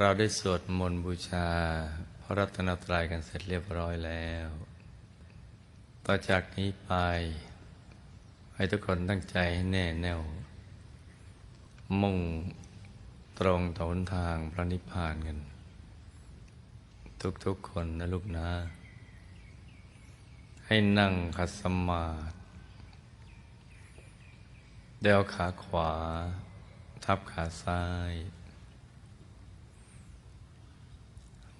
เราได้สวดมนต์บูชา พระรัตนตรัยกันเสร็จเรียบร้อยแล้ว ต่อจากนี้ไป ให้ทุกคนตั้งใจให้แน่แน่ว มุ่งตรงต่อหนทางพระนิพพานกัน ทุกๆคนนะลูกนะ ให้นั่งขัดสมาธิเดวขาขวา ทับขาซ้าย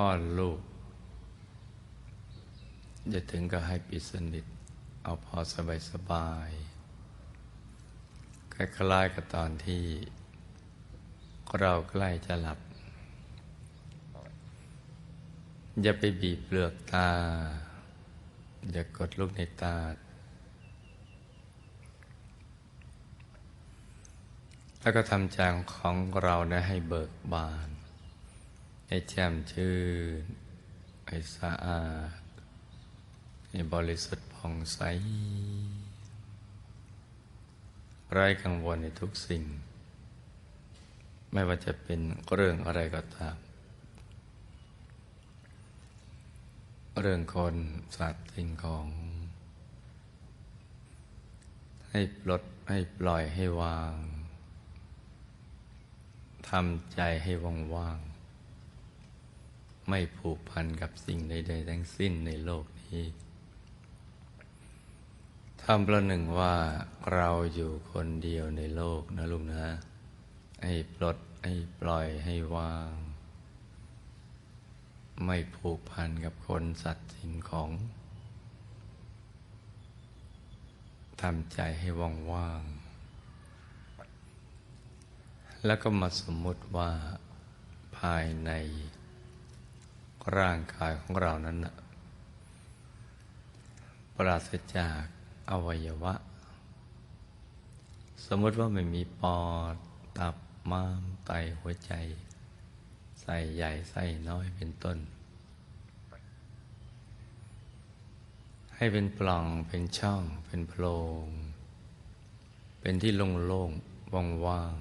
คลอดลูกจะถึงก็ให้ปิดสนิท เอาพอสบายสบายคล้ายๆกับตอนที่ เราใกล้จะหลับ อย่าไปบีบเปลือกตา อย่ากดลูกในตา แล้วก็ทำใจของเรานะให้เบิกบาน ให้แจ่มชื่นให้สะอาดให้บริสุทธิ์ผ่องใสไร้กังวลในทุกสิ่ง ไม่ว่าจะเป็นเรื่องอะไรก็ตาม เรื่องคนสัตว์สิ่งของ ให้ปลดให้ปล่อยให้วางทำใจให้ว่าง ไม่ผูกพันกับสิ่งใดๆทั้งสิ้นในโลกนี้ทำประหนึ่งว่าเราอยู่คนเดียวในโลกนะลุงนะ ให้ปลด ให้ปล่อยให้วาง ไม่ผูกพันกับคนสัตว์สิ่งของทำใจให้ว่างๆแล้วก็มาสมมุติว่าภายใน ร่างกายของเรานั้นนะปราศจากอวัยวะ สมมติว่าไม่มีปอด ตับม้ามไตหัวใจ ใส่ใหญ่ใส่น้อยเป็นต้น ให้เป็นปล่องเป็นช่องเป็นโพรง เป็นที่โล่งๆว่าง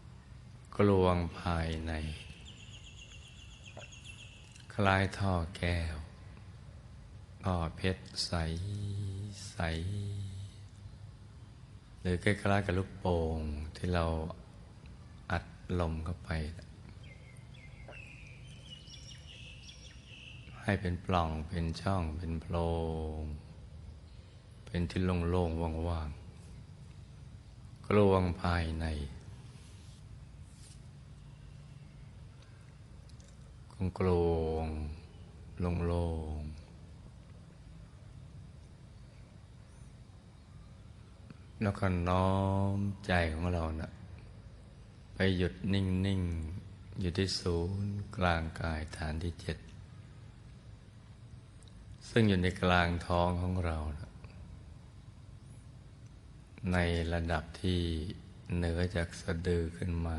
ๆกลวงภายใน คล้ายท่อแก้ว ท่อเพชรใสใส หรือใกล้ๆกับลูกโป่งที่เราอัดลมเข้าไป ให้เป็นปล่องเป็นช่องเป็นโพรง เป็นที่โล่งๆว่างๆกลวงภายใน กลงกลงโลงแล้วก็น้อมใจของเรานะ่ะไปหยุดนิ่งๆอยู่ที่ศูนย์กลางกายฐานที่เจ็ด ซึ่งอยู่ในกลางท้องของเรานะในระดับที่เหนือจากสะดือขึ้นมา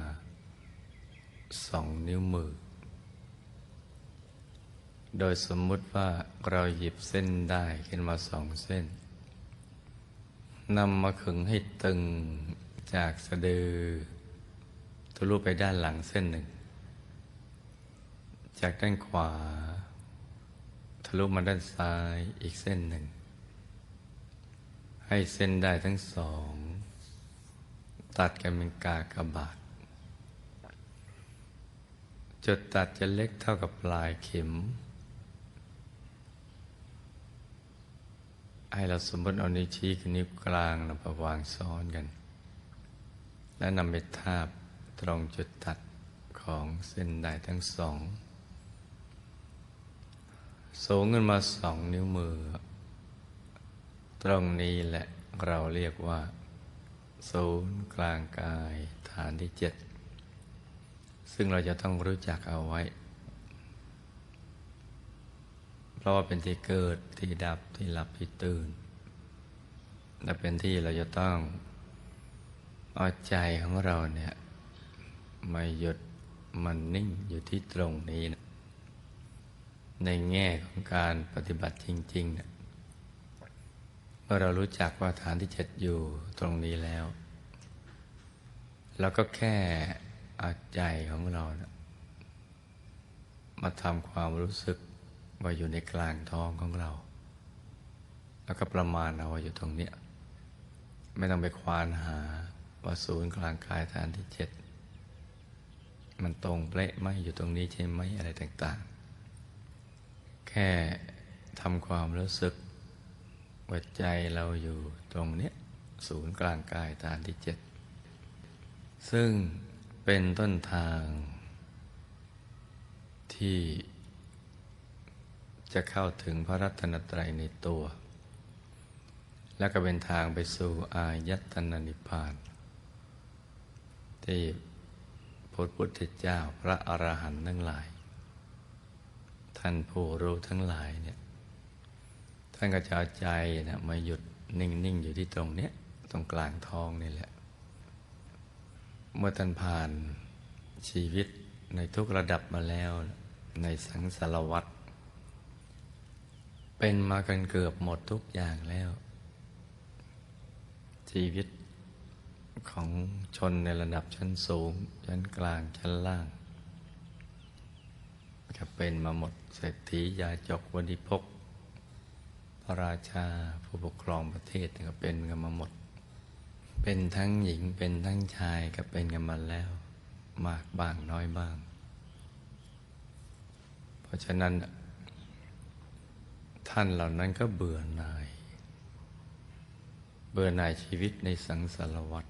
สองนิ้วมือ โดยสมมุติว่าเราหยิบเส้นได้ขึ้นมาสองเส้นนำมาขึงให้ตึงจากสะดือทะลุไปด้านหลังเส้นหนึ่ง จากด้านขวา ทะลุมาด้านซ้ายอีกเส้นหนึ่ง ให้เส้นได้ทั้งสอง ตัดกันเป็นกากระบาทจุดตัดจะเล็กเท่ากับปลายเข็ม ให้เราสมมติเอานิ้วชี้กับนิ้วกลางเราประวางซ้อนกัน และนำไปทาบตรงจุดตัดของเส้นได้ทั้งสอง สูงขึ้นมาสองนิ้วมือ ตรงนี้แหละเราเรียกว่า ศูนย์กลางกายฐานที่เจ็ดซึ่งเราจะต้องรู้จักเอาไว้ เพราะว่าเป็นที่เกิดที่ดับที่หลับที่ตื่น และเป็นที่เราจะต้องเอาใจของเราเนี่ยมาหยุดมันนิ่งอยู่ที่ตรงนี้นะในแง่ของการปฏิบัติจริงๆเนี่ยเมื่อเรารู้จักว่าฐานที่เจ็ดอยู่ตรงนี้แล้วเราก็แค่เอาใจของเรานะมาทำความรู้สึก ว่าอยู่ในกลางท้องของเรา แล้วก็ประมาณเอาว่าอยู่ตรงเนี้ยไม่ต้องไปควานหาว่าศูนย์กลางกายฐานที่เจ็ดมันตรงเป๊ะไหมอยู่ตรงนี้ใช่ไหมอะไรต่างๆ แค่ทำความรู้สึกว่าใจเราอยู่ตรงเนี้ยศูนย์กลางกายฐานที่เจ็ดซึ่งเป็นต้นทางที่ จะเข้าถึงพระรัตนตรัยในตัว และก็เป็นทางไปสู่อายตนะนิพพาน ที่พระพุทธเจ้าพระอรหันต์ทั้งหลาย ท่านผู้รู้ทั้งหลายเนี่ยท่านก็จะเอาใจนะมาหยุดนิ่ง ๆ อยู่ที่ตรงเนี้ยตรงกลางท้องนี่แหละ เมื่อท่านผ่านชีวิตในทุกระดับมาแล้ว ในสังสารวัตร เป็นมากันเกือบหมดทุกอย่างแล้ว ชีวิตของชนในระดับชั้นสูง ชั้นกลางชั้นล่างก็เป็นมาหมดเศรษฐียาจกวันิพกพระราชาผู้ปกครองประเทศก็เป็นกันมาหมด เป็นทั้งหญิงเป็นทั้งชายก็เป็นกันมาแล้ว มากบ้างน้อยบ้าง เพราะฉะนั้น ท่านเหล่านั้นก็เบื่อหน่าย เบื่อหน่ายชีวิตในสังสารวัฏ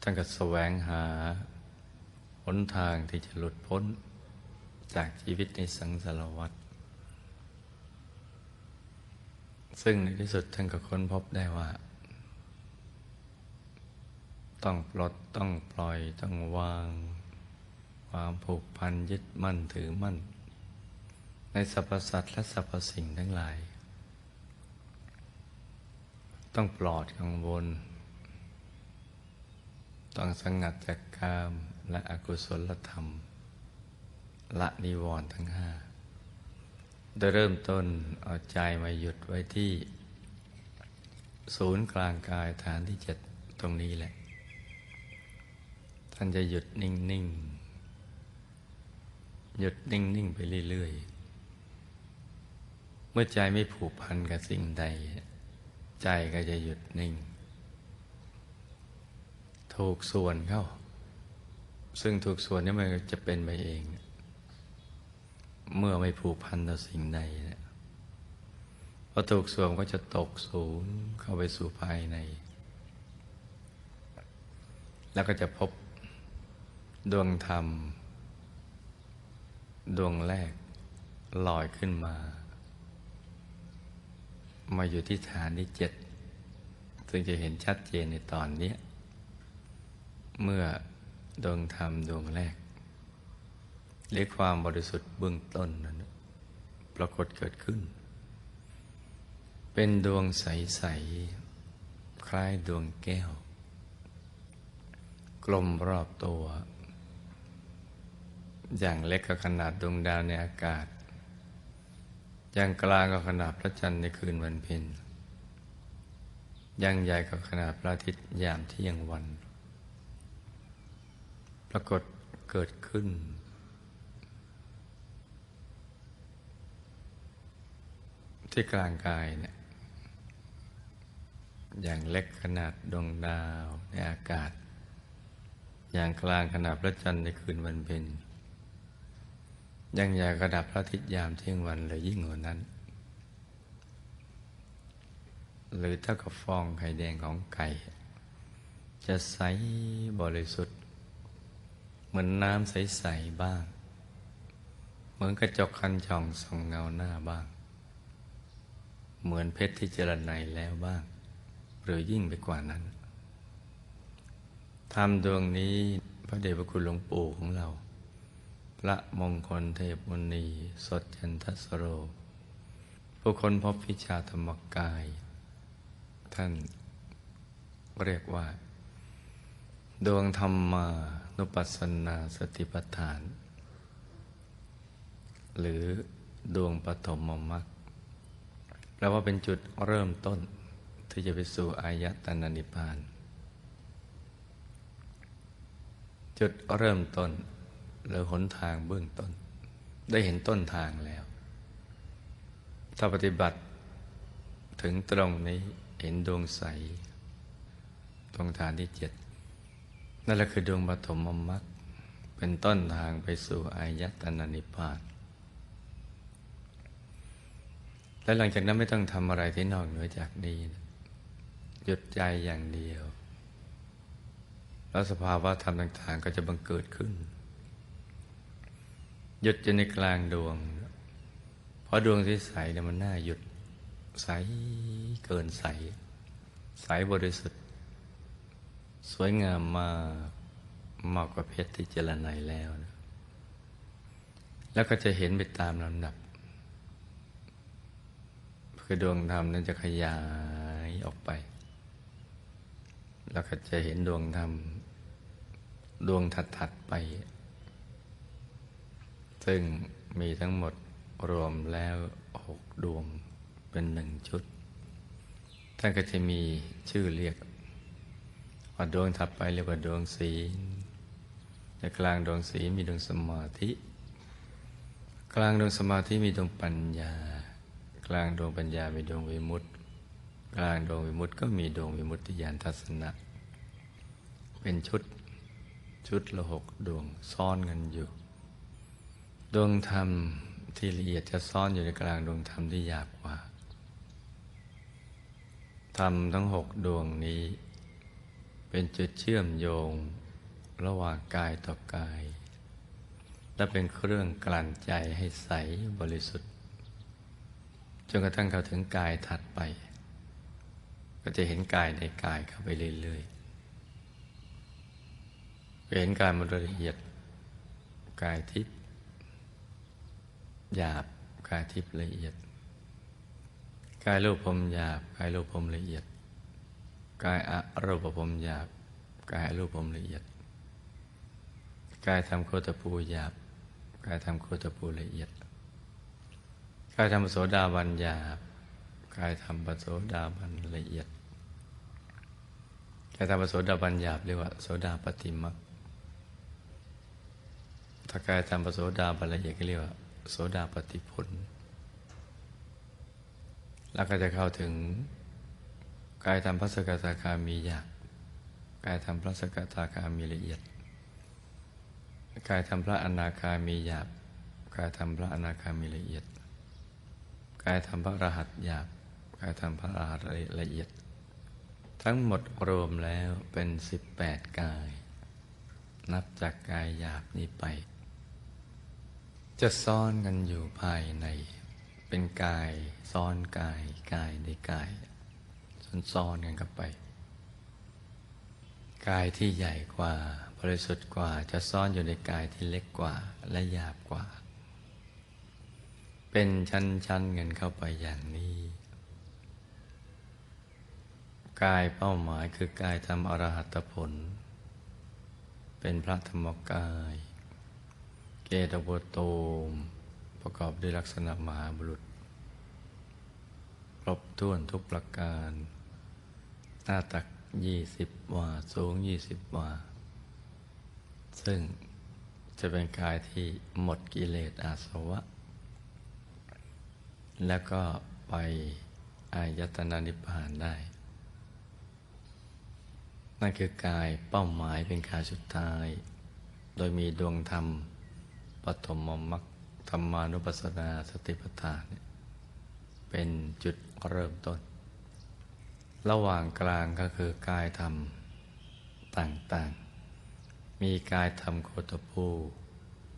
ท่านก็แสวงหาหนทางที่จะหลุดพ้นจากชีวิตในสังสารวัฏซึ่งในที่สุดท่านก็ค้นพบได้ว่า ต้องปลดต้องปล่อยต้องวาง ความผูกพันยึดมั่นถือมั่น ในสรรพสัตว์และสรรพสิ่งทั้งหลาย ต้องปลอดกังวล ต้องสงัดจากกามและอกุศลธรรม ละนิวรณ์ทั้งห้าโดยเริ่มต้นเอาใจมาหยุดไว้ที่ ศูนย์กลางกายฐานที่เจ็ดตรงนี้แหละ ท่านจะหยุดนิ่ง ๆ หยุดนิ่ง ๆ ไปเรื่อย ๆ เมื่อใจไม่ผูกพันกับสิ่งใด ใจก็จะหยุดนิ่ง ถูกส่วนเข้า ซึ่งถูกส่วนนี้มันจะเป็นไปเอง เมื่อไม่ผูกพันต่อสิ่งใดพอถูกส่วนก็จะตกศูนย์เข้าไปสู่ภายใน แล้วก็จะพบดวงธรรม ดวงแรกลอยขึ้นมา มาอยู่ที่ฐานที่เจ็ดซึ่งจะเห็นชัดเจนในตอนนี้ เมื่อดวงธรรมดวงแรกหรือความบริสุทธิ์เบื้องต้นนั้นปรากฏเกิดขึ้น เป็นดวงใส ๆ คล้ายดวงแก้ว กลมรอบตัว อย่างเล็กก็ขนาดดวงดาวในอากาศ ย่างกลางก็ขนาดพระจันทร์ในคืนวันเพ็ญอย่างใหญ่ก็ขนาดพระอาทิตย์ยามเที่ยงวัน ปรากฏเกิดขึ้น ที่กลางกายเนี่ยอย่างเล็กขนาดดวงดาวในอากาศ อย่างกลางขนาดพระจันทร์ในคืนวันเพ็ญ ยังใหญ่กระดับพระอาทิตย์ยามเที่ยงวันเลยยิ่งกว่านั้น หรือเท่ากับฟองไข่แดงของไก่ จะใสบริสุทธิ์ เหมือนน้ำใส ๆ บ้าง เหมือนกระจกคันช่องส่องเงาหน้าบ้าง เหมือนเพชรที่เจรไนแล้วบ้าง หรือยิ่งไปกว่านั้นธรรมดวงนี้พระเดชพระคุณหลวงปู่ของเรา ระมงคลเทพมุนีสดจันทสโร ผู้คนพบวิชาธรรมกาย ท่านเรียกว่า ดวงธรรมานุปัสสนาสติปัฏฐาน หรือดวงปฐมมรรคแปลว่าเป็นจุดเริ่มต้น ที่จะไปสู่อายตนะนิพพาน จุดเริ่มต้น หรือหนทางเบื้องต้น ได้เห็นต้นทางแล้ว ถ้าปฏิบัติถึงตรงนี้เห็นดวงใส ตรงฐานที่เจ็ดนั่นแหละคือดวงปฐมมรรคเป็นต้นทางไปสู่อายตนะนิพพานและหลังจากนั้นไม่ต้องทำอะไรที่นอกเหนือจากนี้นะหยุดใจอย่างเดียว แล้วสภาวะธรรมต่าง ๆ ก็จะบังเกิดขึ้น หยุดอยู่ในกลางดวง เพราะดวงที่ใสเนี่ยมันน่าหยุด ใสเกินใส ใสบริสุทธิ์ สวยงามมากมากกว่าเพชรที่เจรไนแล้วนะแล้วก็จะเห็นไปตามลำดับ คือดวงธรรมนั้นจะขยายออกไป แล้วก็จะเห็นดวงธรรม ดวงถัดๆไป ซึ่งมีทั้งหมดรวมแล้วหกดวงเป็นหนึ่งชุด ท่านก็จะมีชื่อเรียกว่าดวงถัดไปเรียกว่าดวงศีในกลางดวงศีมีดวงสมาธิ กลางดวงสมาธิมีดวงปัญญา กลางดวงปัญญามีดวงวิมุตติ กลางดวงวิมุตติก็มีดวงวิมุตติญาณทัศนะ เป็นชุดชุดละหกดวงซ่อนกันอยู่ ดวงธรรมที่ละเอียดจะซ่อนอยู่ในกลางดวงธรรมที่หยาบกว่า ธรรมทั้งหกดวงนี้ เป็นจุดเชื่อมโยง ระหว่างกายต่อกาย และเป็นเครื่องกลั่นใจให้ใสบริสุทธิ์ จนกระทั่งเข้าถึงกายถัดไป ก็จะเห็นกายในกายเข้าไปเรื่อยๆเห็นกายมันละเอียดกายทิพย์ หยาบกายทิพย์ละเอียด กายรูปพรมหยาบกายรูปพรมละเอียด กายอะรูปพรมหยาบกายรูปพรมละเอียด กายทำโคตปูหยาบกายทำโคตปูละเอียด กายทำโสดาบันหยาบกายทำปโสดาบันละเอียดกายทำปโสดาบันหยาบเรียกว่าโสดาปฏิมักถ้ากายทำปโสดาบันละเอียดก็เรียกว่า โสดาปฏิผล แล้วก็จะเข้าถึงกายทำพระสกทาคามีหยาบกายทำพระสกทาคามีละเอียด กายทำพระอนาคามีหยาบกายทำพระอนาคามีละเอียด กายทำพระรหัสหยาบกายทำพระรหัสละเอียด ทั้งหมดรวมแล้วเป็นสิบแปดกาย นับจากกายหยาบนี้ไป จะซ่อนกันอยู่ภายในเป็นกายซ้อนกายกายในกายซ้อนๆกันเข้าไป กายที่ใหญ่กว่า บริสุทธิ์กว่าจะซ่อนอยู่ในกายที่เล็กกว่าและหยาบกว่า เป็นชั้นๆเงินเข้าไปอย่างนี้ กายเป้าหมายคือกายทำอรหัตผล เป็นพระธรรมกาย เกตโบโตมประกอบด้วยลักษณะมหาบุรุษครบถ้วนทุกประการ หน้าตักยี่สิบวา สูงยี่สิบวา ซึ่งจะเป็นกายที่หมดกิเลสอาสวะ แล้วก็ไปอายตนะนิพพานได้ นั่นคือกายเป้าหมายเป็นกายสุดท้าย โดยมีดวงธรรม ปฐมมรรคธรรมานุปัสสนาสติปัฏฐานเป็นจุดเริ่มต้น ระหว่างกลางก็คือกายธรรมต่างๆ มีกายธรรมโคตภู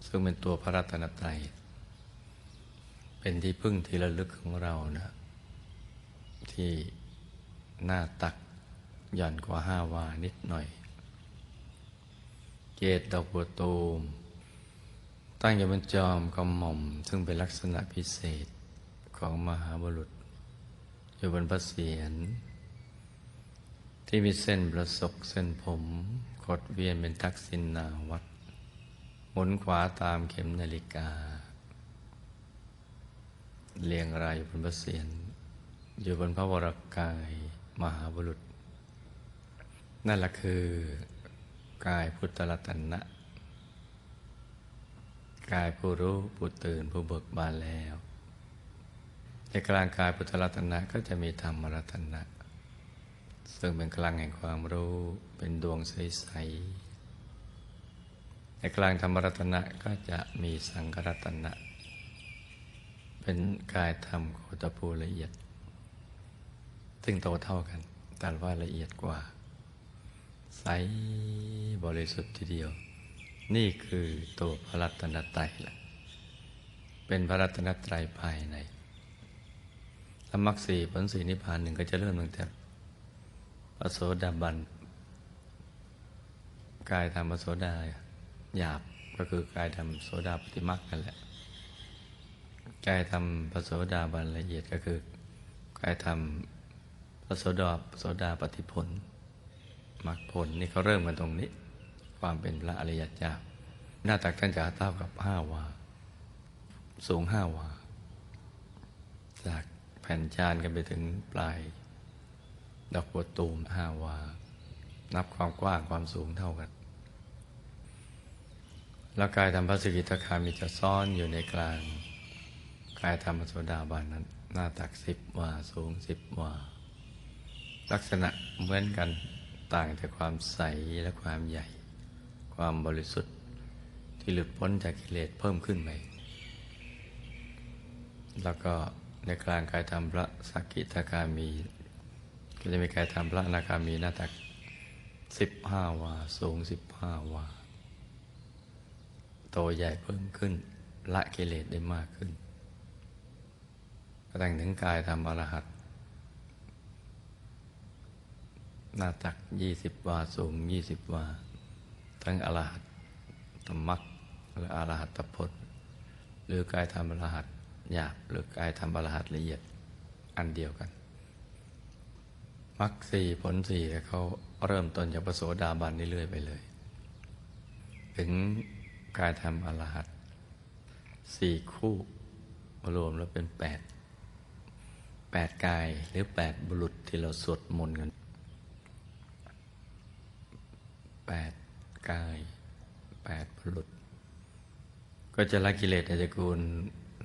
ซึ่งเป็นตัวพระรัตนตรัย เป็นที่พึ่งที่ระลึกของเรานะที่หน้าตักหย่อนกว่าห้าวานิดหน่อย เกตดอกบัวตูม ตั้งอยู่บนจอมกระหม่อม ซึ่งเป็นลักษณะพิเศษของมหาบุรุษ อยู่บนพระเศียรที่มีเส้นประศกเส้นผมขดเวียนเป็นทักษิณนาวัดหมุนขวาตามเข็มนาฬิกา เรียงรายอยู่บนพระเศียรอยู่บนพระวรกายมหาบุรุษ นั่นแหละคือกายพุทธรัตนะ กายผู้รู้ผู้ตื่นผู้เบิกบานแล้ว ในกลางกายพุทธรัตนะก็จะมีธรรมรัตนะ ซึ่งเป็นกลางแห่งความรู้เป็นดวงใสๆในกลางธรรมรัตนะก็จะมีสังกรัตนะ เป็นกายธรรมโคตภูละเอียด ซึ่งโตเท่ากันแต่ว่าละเอียดกว่า ใสบริสุทธิ์ทีเดียว นี่คือตัวพระรัตนตรัยละเป็นพระรัตนตรัยภายในธรรมรรคสี่ผลสี่นิพพานหนึ่งก็จะเริ่มตั้งแต่พระโสดาบันกายธรรมพระโสดาหยาบก็คือกายธรรมโสดาปฏิมักนั่นแหละกายธรรมพระโสดาบันละเอียดก็คือกายธรรมพระโสดาปโสดาปฏิผลมรรคผลนี่เขาเริ่มกันตรงนี้ ความเป็นพระอริยเจ้า หน้าตักท่านจะเท่ากับห้าวา สูงห้าวา จากแผ่นจานกันไปถึงปลาย ดอกบัวตูมห้าวา นับความกว้างความสูงเท่ากันแล้วกายธรรมพระสกิทาคามีจะซ่อนอยู่ในกลาง กายธรรมโสดาบันนั้น หน้าตักสิบวาสูงสิบวา ลักษณะเหมือนกันต่างแต่ความใสและความใหญ่ ความบริสุทธิ์ที่หลุดพ้นจากกิเลสเพิ่มขึ้นไปแล้วก็ในกลางกายธรรมพระสกกิทาคามี ก็จะมีกายธรรมพระอนาคามีหน้าตักสิบห้าวา สูงสิบห้าวา โตใหญ่เพิ่มขึ้น ละกิเลสได้มากขึ้นก็แต่งถึงกายธรรมอรหัตหน้าตักยี่สิบวา สูงยี่สิบวา ทั้งอรหัตตมักและอรหัตตพจน์หรือกายธรรมอรหัตหยาบหรือกายธรรมอรหัตละเอียดอันเดียวกันมรรคสี่ผลสี่เขาเริ่มต้นจากปโสดาบันเรื่อยๆไปเลย ถึงกายธรรมอรหัตสี่คู่รวมแล้วเป็นแปดแปดกายหรือแปดบุรุษที่เราสวดมนต์กันแปด กายแปดบุรุษก็จะละกิเลสในตระกูล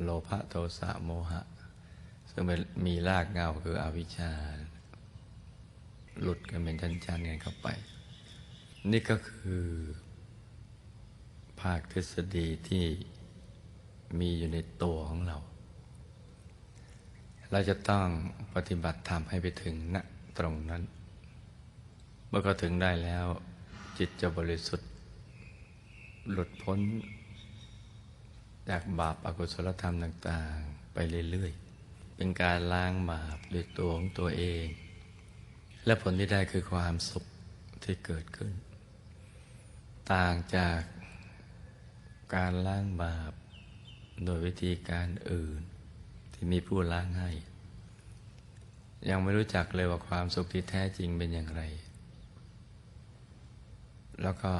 โลภะโทสะโมหะ ซึ่งมีรากเงาคืออวิชชา หลุดกันเป็นชั้นๆกันเข้าไป นี่ก็คือ ภาคทฤษฎีที่มีอยู่ในตัวของเรา เราจะต้องปฏิบัติธรรมให้ไปถึงณตรงนั้น เมื่อก็ถึงได้แล้ว จิตจะบริสุทธิ์ หลุดพ้น จากบาปอากุศลธรรมต่าง ๆ ไปเรื่อยๆ เป็นการล้างบาปด้วยตัวของตัวเอง และผลที่ได้คือความสุขที่เกิดขึ้น ต่างจากการล้างบาป โดยวิธีการอื่น ที่มีผู้ล้างให้ ยังไม่รู้จักเลยว่าความสุขที่แท้จริงเป็นอย่างไร แล้วก็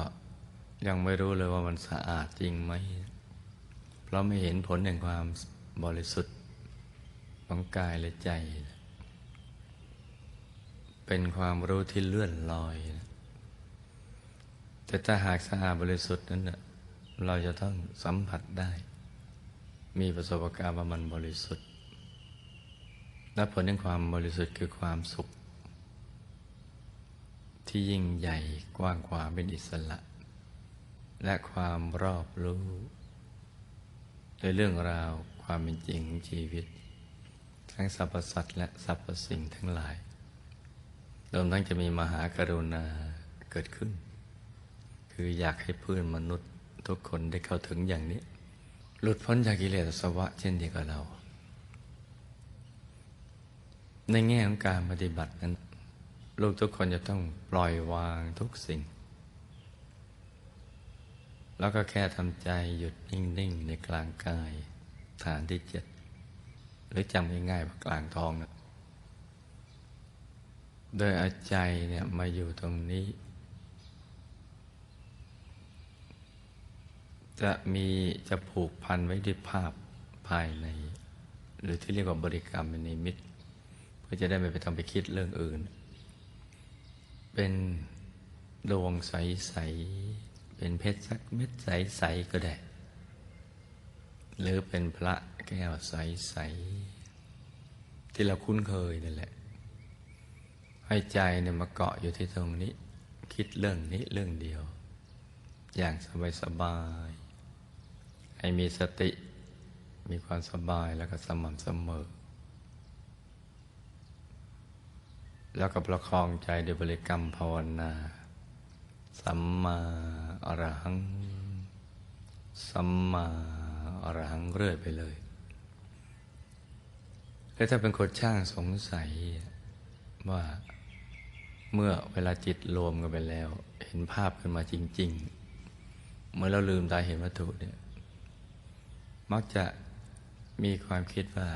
ยังไม่รู้เลยว่ามันสะอาดจริงไหม เพราะไม่เห็นผลแห่งความบริสุทธิ์ของกายและใจ เป็นความรู้ที่เลื่อนลอย แต่ถ้าหากสะอาดบริสุทธิ์นั้นเราจะต้องสัมผัสได้ มีประสบการณ์ว่ามันบริสุทธิ์ และผลแห่งความบริสุทธิ์คือความสุข ที่ยิ่งใหญ่กว้างขวางเป็นอิสระ และความรอบรู้ในเรื่องราวความเป็นจริงของชีวิต ทั้งสรรพสัตว์และสรรพสิ่งทั้งหลายรวมทั้งจะมีมหากรุณาเกิดขึ้น คืออยากให้เพื่อนมนุษย์ทุกคนได้เข้าถึงอย่างนี้ หลุดพ้นจากกิเลสสวะเช่นเดียวกับเรา ในแง่ของการปฏิบัตินั้น ลูกทุกคนจะต้องปล่อยวางทุกสิ่ง แล้วก็แค่ทำใจหยุดนิ่ง ๆ ในกลางกาย ฐานที่เจ็ด หรือจำง่ายๆว่ากลางท้องนะโดยเอาใจเนี่ยมาอยู่ตรงนี้ จะมีจะผูกพันไว้ด้วยภาพภายใน หรือที่เรียกว่าบริกรรมเป็นนิมิต เพื่อจะได้ไม่ไปต้องไปคิดเรื่องอื่น เป็นดวงใส ๆ เป็นเพชรสักเม็ดใส ๆ ก็ได้ หรือเป็นพระแก้วใส ๆ ที่เราคุ้นเคยนั่นแหละ ให้ใจเนี่ยมาเกาะอยู่ที่ตรงนี้ คิดเรื่องนี้เรื่องเดียว อย่างสบาย ๆ ให้มีสติมีความสบายแล้วก็สม่ำเสมอ แล้วก็ประคองใจด้วยบริกรรมภาวนา สัมมาอรหัง สัมมาอรหังเรื่อยไปเลย แล้วถ้าเป็นคนช่างสงสัยว่าเมื่อเวลาจิตรวมกันไปแล้ว เห็นภาพขึ้นมาจริง ๆ เมื่อเราลืมตาเห็นวัตถุเนี่ย มักจะมีความคิดว่า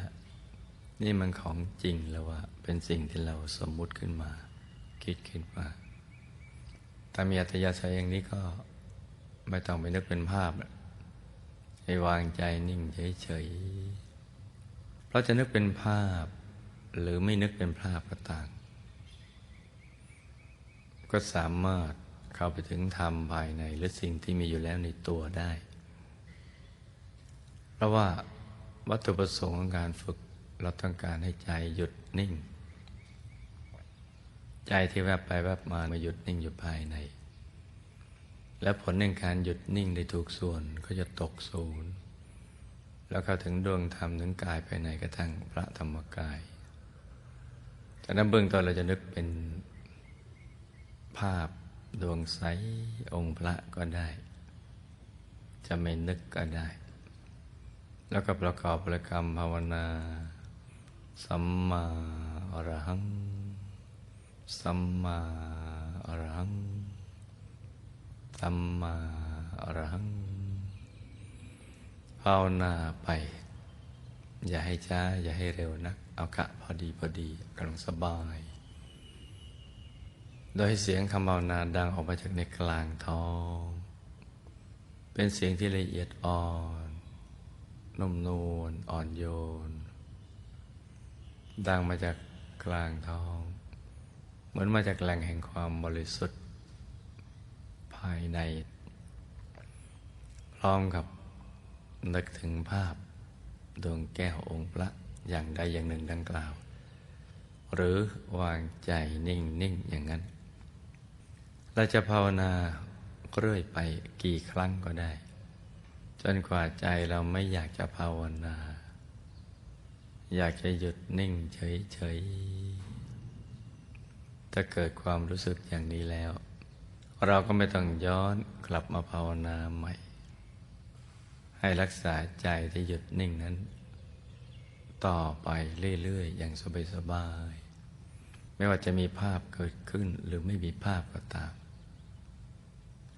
นี่มันของจริงแล้วว่าเป็นสิ่งที่เราสมมุติขึ้นมา คิดขึ้นมาถ้ามีอัตยาศัยอย่างนี้ก็ไม่ต้องไปนึกเป็นภาพละให้วางใจนิ่งเฉยๆเพราะจะนึกเป็นภาพ หรือไม่นึกเป็นภาพก็ต่าง ก็สามารถเข้าไปถึงธรรมภายในหรือสิ่งที่มีอยู่แล้วในตัวได้ เพราะว่าวัตถุประสงค์ของการฝึก เราต้องการให้ใจหยุดนิ่ง ใจที่แวบไปแวบมามาหยุดนิ่งอยู่ภายใน และผลในการหยุดนิ่งได้ถูกส่วนก็จะตกศูนย์แล้วเข้าถึงดวงธรรมถึงกายภายในกระทั่งพระธรรมกายจากนั้นเบื้องต้นเราจะนึกเป็นภาพดวงใสองค์พระก็ได้ จะไม่นึกก็ได้ แล้วก็ประกอบบริกรรมภาวนา สัมมาอรหัง สัมมาอรหัง สัมมาอรหังภาวนาไป อย่าให้ช้า อย่าให้เร็วนัก เอากะพอดีพอดีกำลังสบาย โดยเสียงคำภาวนาดังออกมาจากในกลางท้อง เป็นเสียงที่ละเอียดอ่อนนุ่มนวลอ่อนโยน ดังมาจากกลางท้อง เหมือนมาจากแหล่งแห่งความบริสุทธิ์ ภายใน พร้อมกับนึกถึงภาพดวงแก้วองค์พระอย่างใดอย่างหนึ่งดังกล่าว หรือวางใจนิ่งนิ่งอย่างนั้น เราจะภาวนาเรื่อยไปกี่ครั้งก็ได้ จนกว่าใจเราไม่อยากจะภาวนา อยากจะหยุดนิ่งเฉยๆถ้าเกิดความรู้สึกอย่างนี้แล้ว เราก็ไม่ต้องย้อนกลับมาภาวนาใหม่ ให้รักษาใจที่หยุดนิ่งนั้น ต่อไปเรื่อยๆ อย่างสบายๆไม่ว่าจะมีภาพเกิดขึ้นหรือไม่มีภาพก็ตาม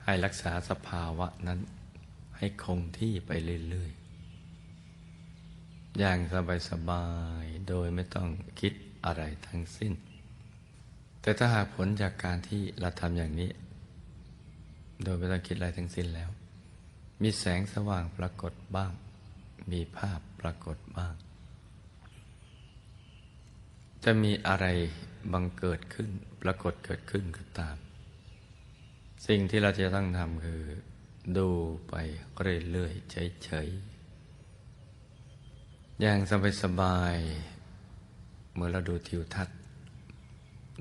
ให้รักษาสภาวะนั้นให้คงที่ไปเรื่อยๆ อย่างสบายๆ โดยไม่ต้องคิดอะไรทั้งสิ้น แต่ถ้าหากผลจากการที่เราทำอย่างนี้ โดยไม่ต้องคิดอะไรทั้งสิ้นแล้ว มีแสงสว่างปรากฏบ้าง มีภาพปรากฏบ้าง จะมีอะไรบังเกิดขึ้น ปรากฏเกิดขึ้นก็ตาม สิ่งที่เราจะต้องทำคือ ดูไปเรื่อยๆเฉยๆ อย่างสบายๆเมื่อเราดูทิวทัศน์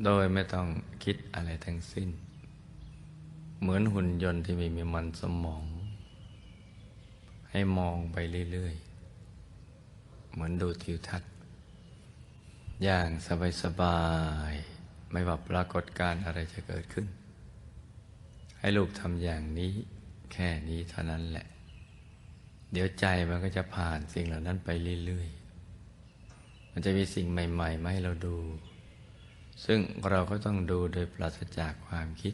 โดยไม่ต้องคิดอะไรทั้งสิ้น เหมือนหุ่นยนต์ที่ไม่มีมันสมอง ให้มองไปเรื่อยๆ เหมือนดูทิวทัศน์ อย่างสบายๆไม่ว่าปรากฏการณ์อะไรจะเกิดขึ้น ให้ลูกทำอย่างนี้แค่นี้เท่านั้นแหละ เดี๋ยวใจมันก็จะผ่านสิ่งเหล่านั้นไปเรื่อยๆ มันจะมีสิ่งใหม่ๆมาให้เราดู ซึ่งเราก็ต้องดูโดยปราศจากความคิด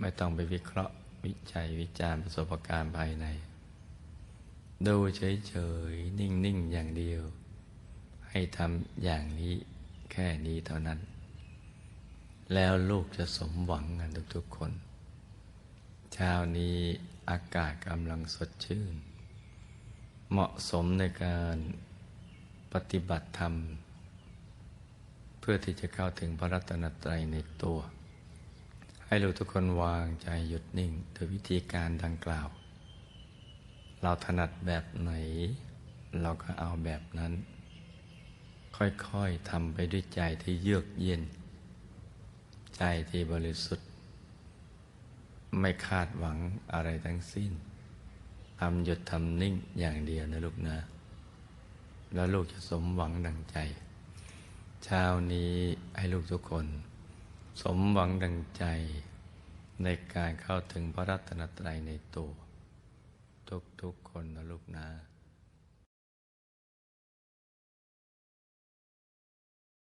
ไม่ต้องไปวิเคราะห์วิจัยวิจารณ์ประสบการณ์ภายใน ดูเฉยๆ นิ่งๆ อย่างเดียว ให้ทำอย่างนี้แค่นี้เท่านั้น แล้วลูกจะสมหวังกันทุกๆคน เช้านี้ อากาศกำลังสดชื่น เหมาะสมในการปฏิบัติธรรม เพื่อที่จะเข้าถึงพระรัตนตรัยในตัว ให้ลูกทุกคนวางใจหยุดนิ่งโดยวิธีการดังกล่าว เราถนัดแบบไหน เราก็เอาแบบนั้น ค่อยๆทำไปด้วยใจที่เยือกเย็น ใจที่บริสุทธิ์ ไม่คาดหวังอะไรทั้งสิ้นทำหยุดทำนิ่งอย่างเดียวนะลูกนะ แล้วลูกจะสมหวังดังใจ เช้านี้ให้ลูกทุกคน สมหวังดังใจ ในการเข้าถึงพระรัตนตรัยในตัว ทุกๆคนนะลูกนะ